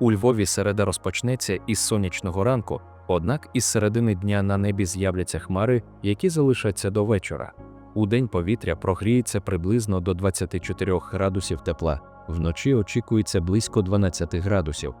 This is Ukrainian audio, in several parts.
У Львові середа розпочнеться із сонячного ранку, однак із середини дня на небі з'являться хмари, які залишаться до вечора. У день повітря прогріється приблизно до 24 градусів тепла, вночі очікується близько 12 градусів.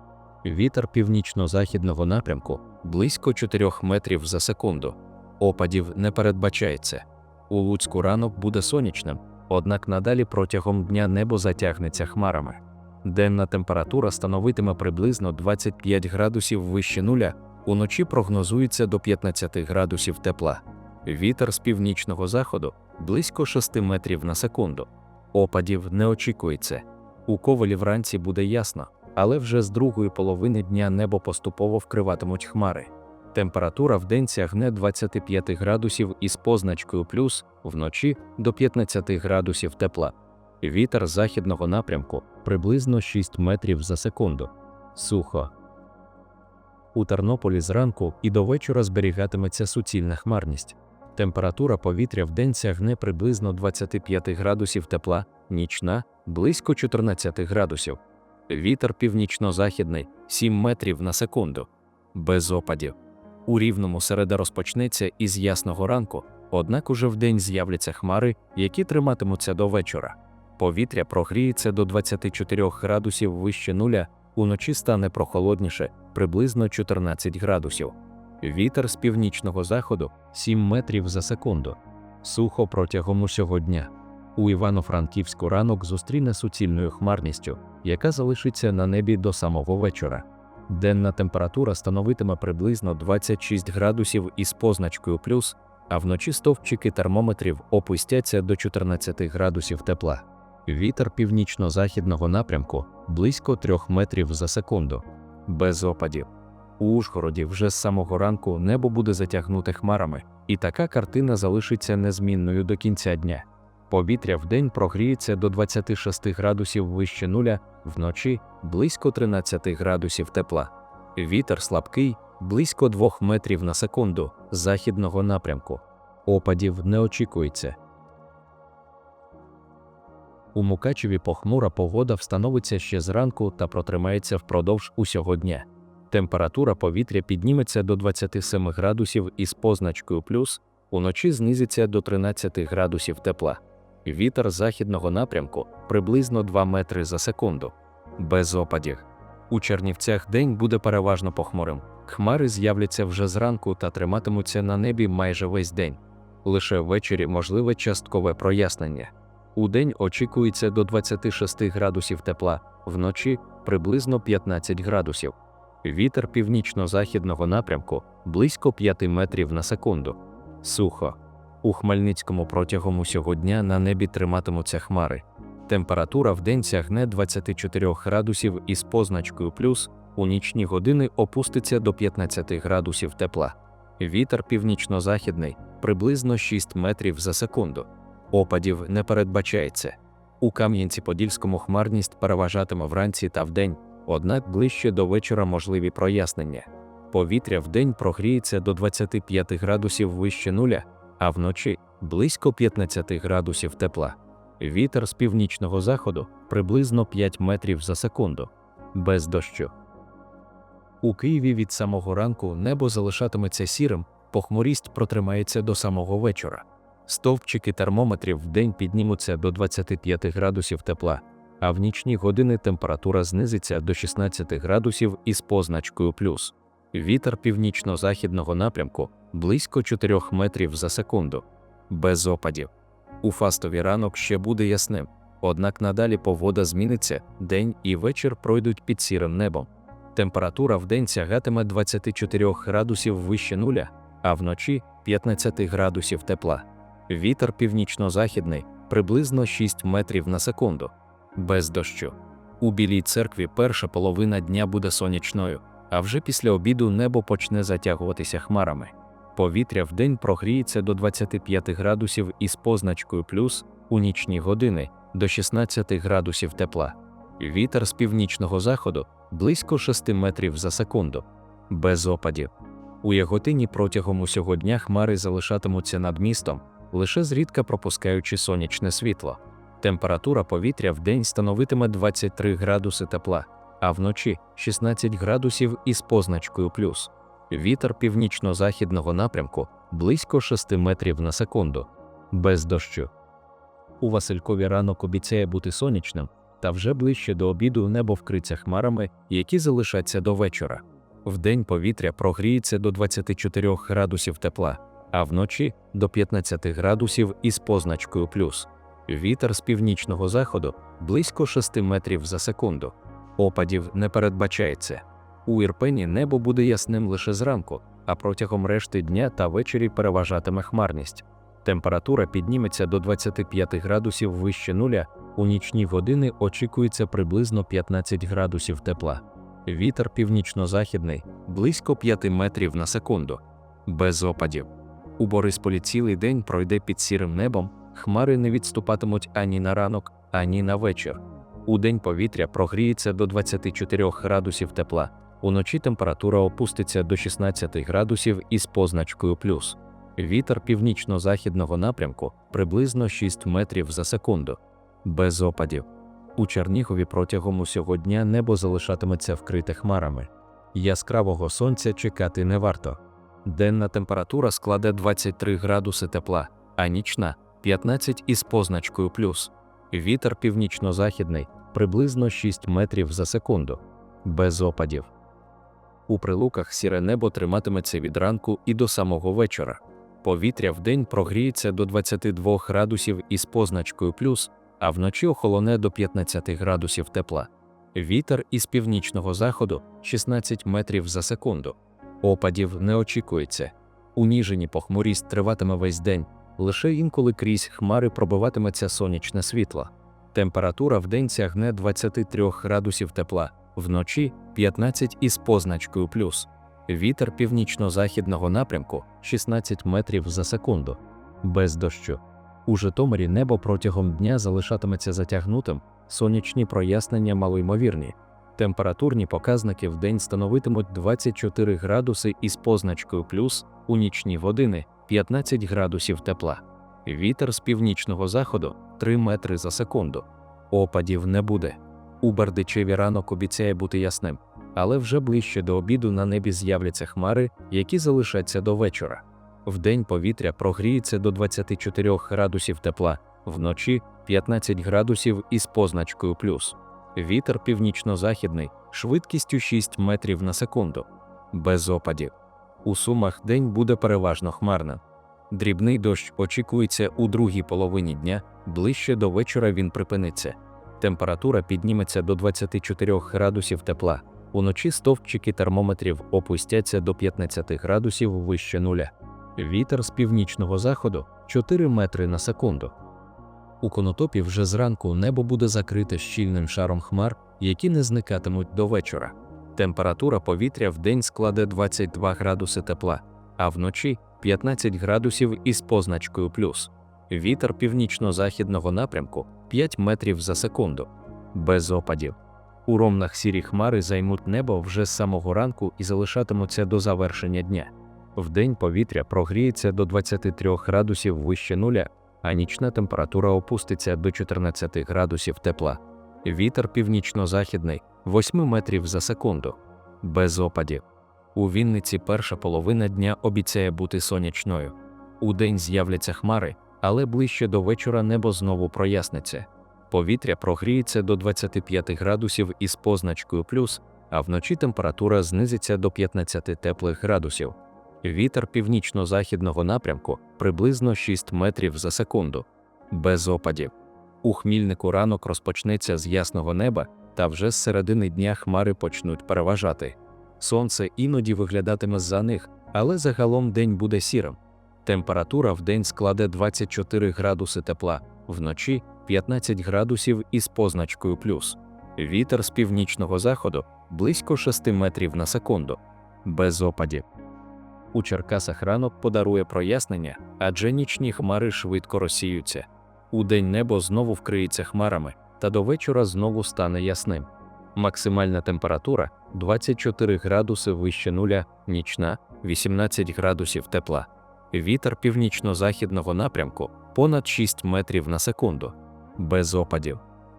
Вітер північно-західного напрямку близько 4 метрів за секунду. Опадів не передбачається. У Луцьку ранок буде сонячним, однак надалі протягом дня небо затягнеться хмарами. Денна температура становитиме приблизно 25 градусів вище нуля, уночі прогнозується до 15 градусів тепла. Вітер з північного заходу близько 6 метрів на секунду. Опадів не очікується. У ковалі вранці буде ясно, але вже з другої половини дня небо поступово вкриватимуть хмари. Температура в день сягне 25 градусів із позначкою плюс, вночі до 15 градусів тепла. Вітер західного напрямку приблизно 6 метрів за секунду. Сухо. У Тернополі зранку і до вечора зберігатиметься суцільна хмарність. Температура повітря в день сягне приблизно 25 градусів тепла, нічна близько 14 градусів. Вітер північно-західний 7 метрів на секунду. Без опадів. У рівному середа розпочнеться із ясного ранку, однак уже вдень з'являться хмари, які триматимуться до вечора. Повітря прогріється до 24 градусів вище нуля, уночі стане прохолодніше, приблизно 14 градусів. Вітер з північного заходу 7 метрів за секунду. Сухо протягом усього дня. У Івано-Франківську ранок зустріне суцільною хмарністю, яка залишиться на небі до самого вечора. Денна температура становитиме приблизно 26 градусів із позначкою плюс, а вночі стовпчики термометрів опустяться до 14 градусів тепла. Вітер північно-західного напрямку близько 3 метрів за секунду. Без опадів. У Ужгороді вже з самого ранку небо буде затягнуте хмарами, і така картина залишиться незмінною до кінця дня. Повітря вдень прогріється до 26 градусів вище нуля, вночі близько 13 градусів тепла. Вітер слабкий, близько 2 метрів на секунду західного напрямку. Опадів не очікується. У Мукачеві похмура погода встановиться ще зранку та протримається впродовж усього дня. Температура повітря підніметься до 27 градусів із позначкою плюс, уночі знизиться до 13 градусів тепла. Вітер західного напрямку приблизно 2 метри за секунду. Без опадів. У Чернівцях день буде переважно похмурим. Хмари з'являться вже зранку та триматимуться на небі майже весь день. Лише ввечері можливе часткове прояснення. У день очікується до 26 градусів тепла, вночі приблизно 15 градусів. Вітер північно-західного напрямку близько 5 метрів на секунду. Сухо. У Хмельницькому протягом усього дня на небі триматимуться хмари. Температура в день сягне 24 градусів із позначкою плюс, у нічні години опуститься до 15 градусів тепла. Вітер північно-західний приблизно 6 метрів за секунду. Опадів не передбачається. У Кам'янці-Подільському хмарність переважатиме вранці та вдень, однак ближче до вечора можливі прояснення. Повітря вдень прогріється до 25 градусів вище нуля, а вночі близько 15 градусів тепла. Вітер з північного заходу приблизно 5 метрів за секунду. Без дощу. У Києві від самого ранку небо залишатиметься сірим, похмурість протримається до самого вечора. Стовпчики термометрів вдень піднімуться до 25 градусів тепла, а в нічні години температура знизиться до 16 градусів із позначкою плюс. Вітер північно-західного напрямку близько 4 метрів за секунду. Без опадів. У фастові ранок ще буде ясним, однак надалі погода зміниться, день і вечір пройдуть під сірим небом. Температура вдень сягатиме 24 градусів вище нуля, а вночі 15 градусів тепла. Вітер північно-західний приблизно 6 метрів на секунду. Без дощу. У Білій церкві перша половина дня буде сонячною, А вже після обіду небо почне затягуватися хмарами. Повітря вдень прогріється до 25 градусів із позначкою плюс у нічні години до 16 градусів тепла. Вітер з північного заходу близько 6 метрів за секунду, без опадів. У Яготині протягом усього дня хмари залишатимуться над містом, лише зрідка пропускаючи сонячне світло. Температура повітря вдень становитиме 23 градуси тепла, а вночі 16 градусів із позначкою плюс. Вітер північно-західного напрямку близько 6 метрів на секунду, без дощу. У Василькові ранок обіцяє бути сонячним, та вже ближче до обіду небо вкриться хмарами, які залишаться до вечора. Вдень повітря прогріється до 24 градусів тепла, а вночі до 15 градусів із позначкою плюс. Вітер з північного заходу близько 6 метрів за секунду. Опадів не передбачається. У Ірпені небо буде ясним лише зранку, а протягом решти дня та ввечері переважатиме хмарність. Температура підніметься до 25 градусів вище нуля, у нічні години очікується приблизно 15 градусів тепла. Вітер північно-західний близько 5 метрів на секунду, без опадів. У Борисполі цілий день пройде під сірим небом, хмари не відступатимуть ані на ранок, ані на вечір. У день повітря прогріється до 24 градусів тепла, уночі температура опуститься до 16 градусів із позначкою плюс. Вітер північно-західного напрямку приблизно 6 метрів за секунду, без опадів. У Чернігові протягом усього дня небо залишатиметься вкрите хмарами. Яскравого сонця чекати не варто. Денна температура складе 23 градуси тепла, а нічна 15 із позначкою плюс. Вітер північно-західний приблизно 6 метрів за секунду, без опадів. У прилуках сіре небо триматиметься від ранку і до самого вечора. Повітря вдень прогріється до 22 градусів із позначкою плюс, а вночі охолоне до 15 градусів тепла. Вітер із північного заходу 16 метрів за секунду. Опадів не очікується. У Ніжині похмурість триватиме весь день, лише інколи крізь хмари пробиватиметься сонячне світло. Температура вдень сягне 23 градусів тепла, вночі 15 із позначкою плюс. Вітер північно-західного напрямку 16 метрів за секунду, без дощу. У Житомирі небо протягом дня залишатиметься затягнутим, сонячні прояснення малоймовірні. Температурні показники в день становитимуть 24 градуси із позначкою плюс, у нічні години 15 градусів тепла. Вітер з північного заходу 3 метри за секунду. Опадів не буде. У Бердичеві ранок обіцяє бути ясним, але вже ближче до обіду на небі з'являться хмари, які залишаться до вечора. Вдень повітря прогріється до 24 градусів тепла, вночі 15 градусів із позначкою плюс. Вітер північно-західний, швидкістю 6 метрів на секунду, без опадів. У сумах день буде переважно хмарним. Дрібний дощ очікується у другій половині дня, ближче до вечора він припиниться. Температура підніметься до 24 градусів тепла. Уночі стовпчики термометрів опустяться до 15 градусів вище нуля. Вітер з північного заходу 4 метри на секунду. У конотопі вже зранку небо буде закрите щільним шаром хмар, які не зникатимуть до вечора. Температура повітря в день складе 22 градуси тепла, а вночі 15 градусів із позначкою плюс. Вітер північно-західного напрямку 5 метрів за секунду, без опадів. У ромнах сірі хмари займуть небо вже з самого ранку і залишатимуться до завершення дня. Вдень повітря прогріється до 23 градусів вище нуля, а нічна температура опуститься до 14 градусів тепла. Вітер північно-західний 8 метрів за секунду, без опадів. У Вінниці перша половина дня обіцяє бути сонячною. Удень з'являться хмари, але ближче до вечора небо знову проясниться. Повітря прогріється до 25 градусів із позначкою плюс, а вночі температура знизиться до 15 теплих градусів. Вітер північно-західного напрямку приблизно 6 метрів за секунду, без опадів. У хмільнику ранок розпочнеться з ясного неба, та вже з середини дня хмари почнуть переважати. Сонце іноді виглядатиме за них, але загалом день буде сірим. Температура в день складе 24 градуси тепла, вночі 15 градусів із позначкою плюс. Вітер з північного заходу близько 6 метрів на секунду, без опадів. У Черкасах ранок подарує прояснення, адже нічні хмари швидко розсіються. Удень небо знову вкриється хмарами, та до вечора знову стане ясним. Максимальна температура 24 градуси вище нуля, нічна 18 градусів тепла. Вітер північно-західного напрямку понад 6 метрів на секунду, без опадів.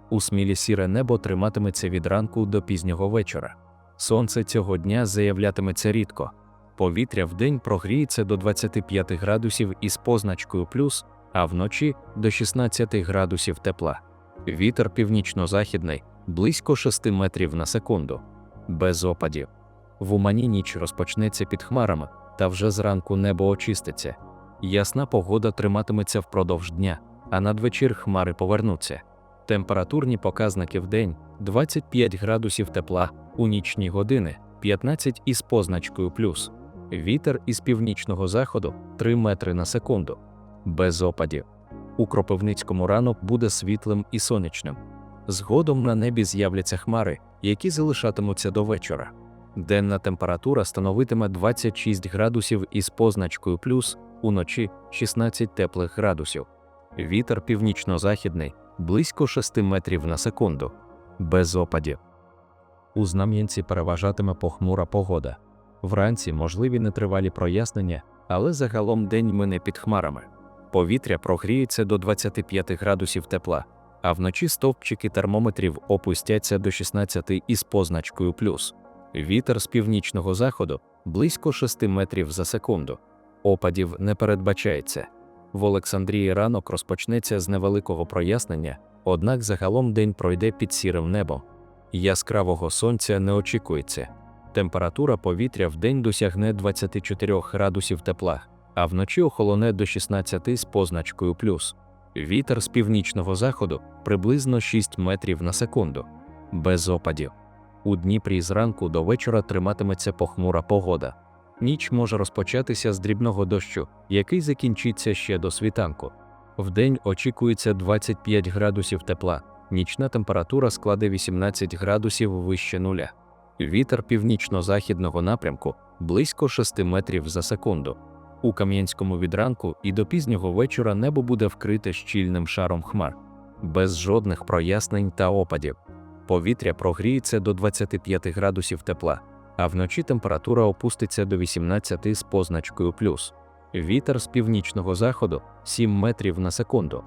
У смілі сіре небо триматиметься від ранку до пізнього вечора. Сонце цього дня заявлятиметься рідко. Повітря вдень прогріється до 25 градусів із позначкою плюс, а вночі до 16 градусів тепла. Вітер північно-західний близько 6 метрів на секунду, без опадів. В Умані ніч розпочнеться під хмарами, та вже зранку небо очиститься. Ясна погода триматиметься впродовж дня, а надвечір хмари повернуться. Температурні показники в день 25 градусів тепла, у нічні години 15 із позначкою плюс. Вітер із північного заходу 3 метри на секунду, без опадів. У Кропивницькому ранок буде світлим і сонячним. Згодом на небі з'являться хмари, які залишатимуться до вечора. Денна температура становитиме 26 градусів із позначкою плюс, уночі 16 теплих градусів. Вітер північно-західний близько 6 метрів на секунду, без опадів. У Знам'янці переважатиме похмура погода. Вранці можливі нетривалі прояснення, але загалом день мине під хмарами. Повітря прогріється до 25 градусів тепла, а вночі стовпчики термометрів опустяться до 16 із позначкою плюс. Вітер з північного заходу близько 6 метрів за секунду. Опадів не передбачається. В Олександрії ранок розпочнеться з невеликого прояснення, однак загалом день пройде під сірим небом. Яскравого сонця не очікується. Температура повітря в день досягне 24 градусів тепла, а вночі охолоне до 16 з позначкою плюс. Вітер з північного заходу приблизно 6 метрів на секунду, без опадів. У Дніпрі зранку до вечора триматиметься похмура погода. Ніч може розпочатися з дрібного дощу, який закінчиться ще до світанку. Вдень очікується 25 градусів тепла, нічна температура складе 18 градусів вище нуля. Вітер північно-західного напрямку близько 6 метрів за секунду. У Кам'янському відранку і до пізнього вечора небо буде вкрите щільним шаром хмар, без жодних прояснень та опадів. Повітря прогріється до 25 градусів тепла, а вночі температура опуститься до 18 з позначкою плюс. Вітер з північного заходу 7 метрів на секунду.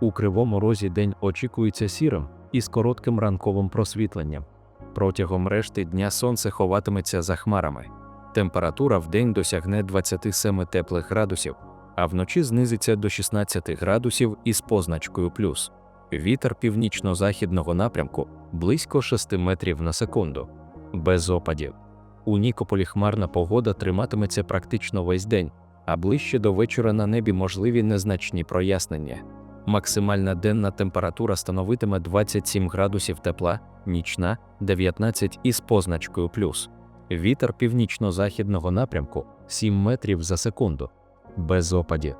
У кривому розі день очікується сірим із коротким ранковим просвітленням. Протягом решти дня сонце ховатиметься за хмарами. Температура в день досягне 27 теплих градусів, а вночі знизиться до 16 градусів із позначкою плюс. Вітер північно-західного напрямку близько 6 метрів на секунду, без опадів. У Нікополі хмарна погода триматиметься практично весь день, а ближче до вечора на небі можливі незначні прояснення. Максимальна денна температура становитиме 27 градусів тепла, нічна 19 із позначкою плюс. Вітер північно-західного напрямку 7 метрів за секунду, без опадів.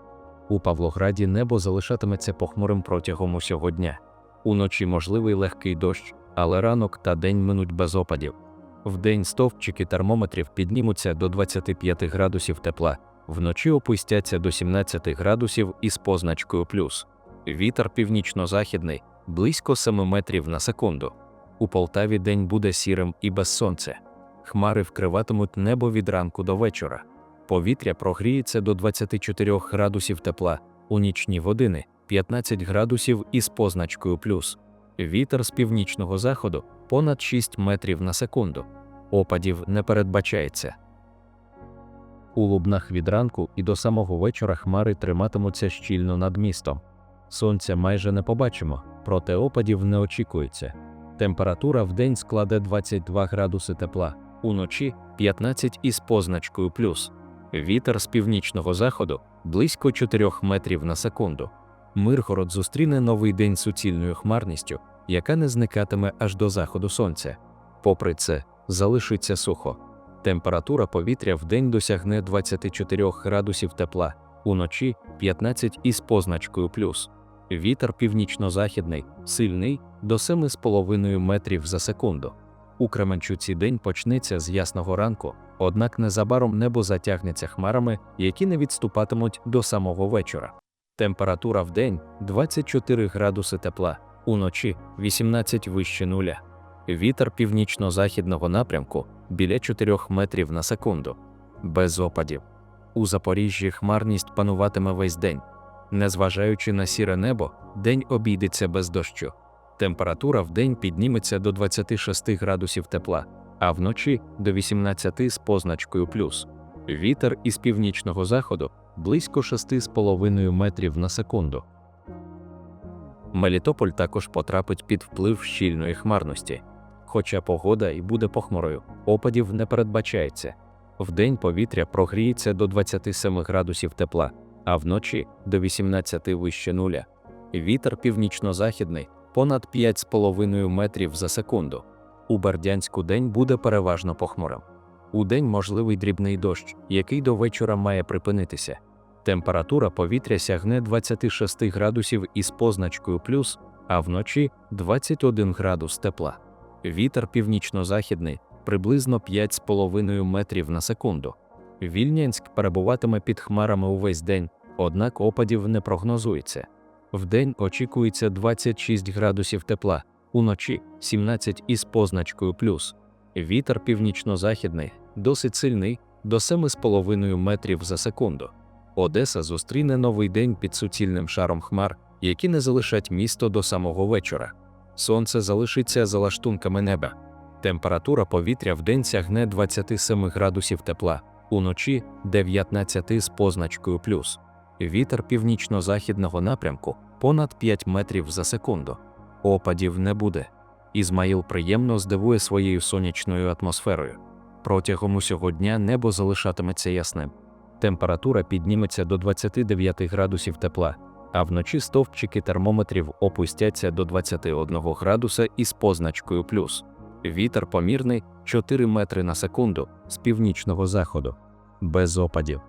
У Павлограді небо залишатиметься похмурим протягом усього дня. Уночі можливий легкий дощ, але ранок та день минуть без опадів. Вдень стовпчики термометрів піднімуться до 25 градусів тепла, вночі опустяться до 17 градусів із позначкою плюс. Вітер північно-західний близько 7 метрів на секунду. У Полтаві день буде сірим і без сонця. Хмари вкриватимуть небо від ранку до вечора. Повітря прогріється до 24 градусів тепла, у нічні години 15 градусів із позначкою плюс. Вітер з північного заходу понад 6 метрів на секунду. Опадів не передбачається. У лубнах від ранку і до самого вечора хмари триматимуться щільно над містом. Сонця майже не побачимо, проте опадів не очікується. Температура в день складе 22 градуси тепла, уночі 15 із позначкою плюс. Вітер з північного заходу близько 4 метрів на секунду. Миргород зустріне новий день суцільною хмарністю, яка не зникатиме аж до заходу сонця. Попри це, залишиться сухо. Температура повітря в день досягне 24 градусів тепла, уночі 15 із позначкою плюс. Вітер північно-західний, сильний до 7,5 метрів за секунду, У Кременчуці день почнеться з ясного ранку, однак незабаром небо затягнеться хмарами, які не відступатимуть до самого вечора. Температура в день 24 градуси тепла, уночі 18 вище нуля. Вітер північно-західного напрямку біля 4 метрів на секунду. Без опадів. У Запоріжжі хмарність пануватиме весь день. Незважаючи на сіре небо, день обійдеться без дощу. Температура в день підніметься до 26 градусів тепла, а вночі до 18 з позначкою плюс. Вітер із північного заходу близько 6,5 метрів на секунду. Мелітополь також потрапить під вплив щільної хмарності. Хоча погода і буде похмурою, опадів не передбачається. Вдень повітря прогріється до 27 градусів тепла, а вночі до 18 вище нуля. Вітер північно-західний понад 5,5 метрів за секунду. У Бердянську день буде переважно похмурим. У день можливий дрібний дощ, який до вечора має припинитися. Температура повітря сягне 26 градусів із позначкою плюс, а вночі 21 градус тепла. Вітер північно-західний приблизно 5,5 метрів на секунду. Вільнянськ перебуватиме під хмарами увесь день, однак опадів не прогнозується. Вдень очікується 26 градусів тепла, уночі 17 із позначкою плюс. Вітер північно-західний, досить сильний, до 7,5 метрів за секунду. Одеса зустріне новий день під суцільним шаром хмар, які не залишать місто до самого вечора. Сонце залишиться за лаштунками неба. Температура повітря вдень сягне 27 градусів тепла, уночі 19 з позначкою плюс. Вітер північно-західного напрямку понад 5 метрів за секунду. Опадів не буде. Ізмаїл приємно здивує своєю сонячною атмосферою. Протягом усього дня небо залишатиметься ясним. Температура підніметься до 29 градусів тепла, а вночі стовпчики термометрів опустяться до 21 градуса із позначкою плюс. Вітер помірний 4 метри на секунду з північного заходу, без опадів.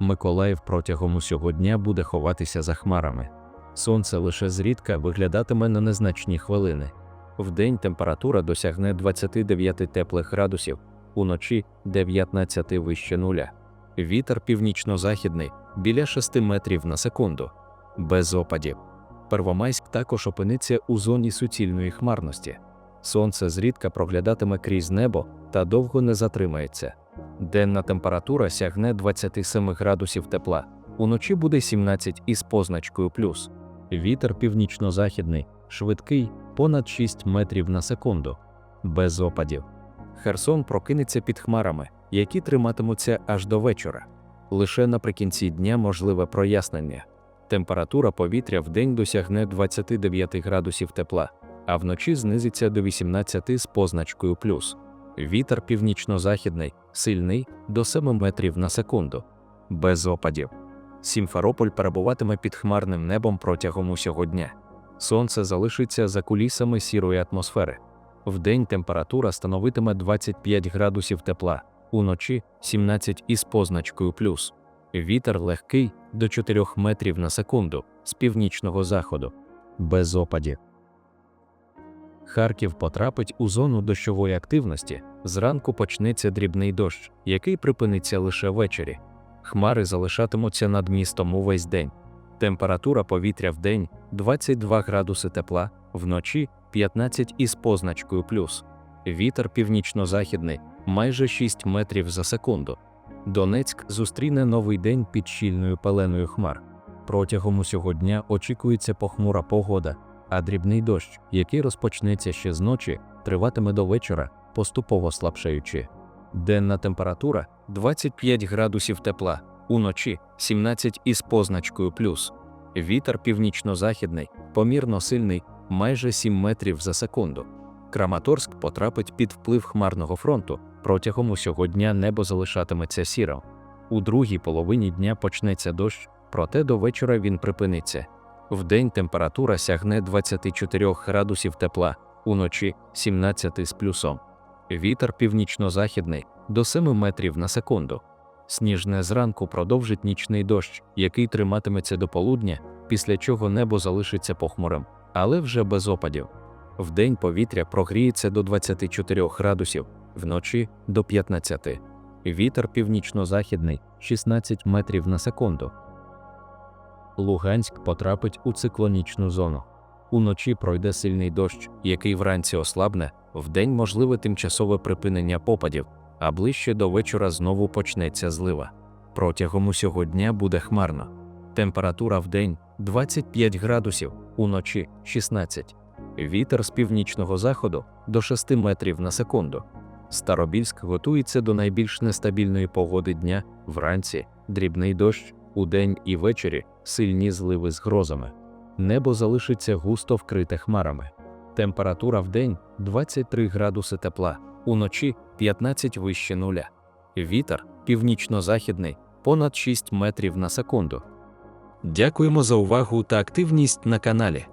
Миколаїв протягом усього дня буде ховатися за хмарами. Сонце лише зрідка виглядатиме на незначні хвилини. Вдень температура досягне 29 теплих градусів, уночі 19 вище нуля. Вітер північно-західний біля 6 метрів на секунду, без опадів. Первомайськ також опиниться у зоні суцільної хмарності. Сонце зрідка проглядатиме крізь небо та довго не затримається. Денна температура сягне 27 градусів тепла, уночі буде 17 із позначкою плюс. Вітер північно-західний, швидкий, понад 6 метрів на секунду, без опадів. Херсон прокинеться під хмарами, які триматимуться аж до вечора. Лише наприкінці дня можливе прояснення. Температура повітря в день досягне 29 градусів тепла, а вночі знизиться до 18 з позначкою плюс. Вітер північно-західний, сильний до 7 метрів на секунду, без опадів. Сімферополь перебуватиме під хмарним небом протягом усього дня. Сонце залишиться за кулісами сірої атмосфери. Вдень температура становитиме 25 градусів тепла, уночі 17 із позначкою плюс. Вітер легкий до 4 метрів на секунду з північного заходу, без опадів. Харків потрапить у зону дощової активності. Зранку почнеться дрібний дощ, який припиниться лише ввечері. Хмари залишатимуться над містом увесь день. Температура повітря в день 22 градуси тепла, вночі 15 із позначкою плюс. Вітер північно-західний майже 6 метрів за секунду. Донецьк зустріне новий день під щільною пеленою хмар. Протягом усього дня очікується похмура погода, а дрібний дощ, який розпочнеться ще з ночі, триватиме до вечора, поступово слабшаючи. Денна температура 25 градусів тепла, уночі 17 із позначкою плюс. Вітер північно-західний, помірно сильний, майже 7 метрів за секунду. Краматорськ потрапить під вплив хмарного фронту. Протягом усього дня небо залишатиметься сірим. У другій половині дня почнеться дощ, проте до вечора він припиниться. Вдень температура сягне 24 градусів тепла, уночі 17 з плюсом. Вітер північно-західний до 7 метрів на секунду. Сніжне зранку продовжить нічний дощ, який триматиметься до полудня, після чого небо залишиться похмурим, але вже без опадів. Вдень повітря прогріється до 24 градусів, вночі до 15. Вітер північно-західний 16 метрів на секунду. Луганськ потрапить у циклонічну зону. Уночі пройде сильний дощ, який вранці ослабне, вдень можливе тимчасове припинення попадів, а ближче до вечора знову почнеться злива. Протягом усього дня буде хмарно. Температура вдень 25 градусів, уночі 16. Вітер з північного заходу до 6 метрів на секунду. Старобільськ готується до найбільш нестабільної погоди дня вранці, дрібний дощ, удень і ввечері сильні зливи з грозами. Небо залишиться густо вкрите хмарами. Температура вдень 23 градуси тепла, уночі 15 вище нуля. Вітер північно-західний понад 6 метрів на секунду. Дякуємо за увагу та активність на каналі.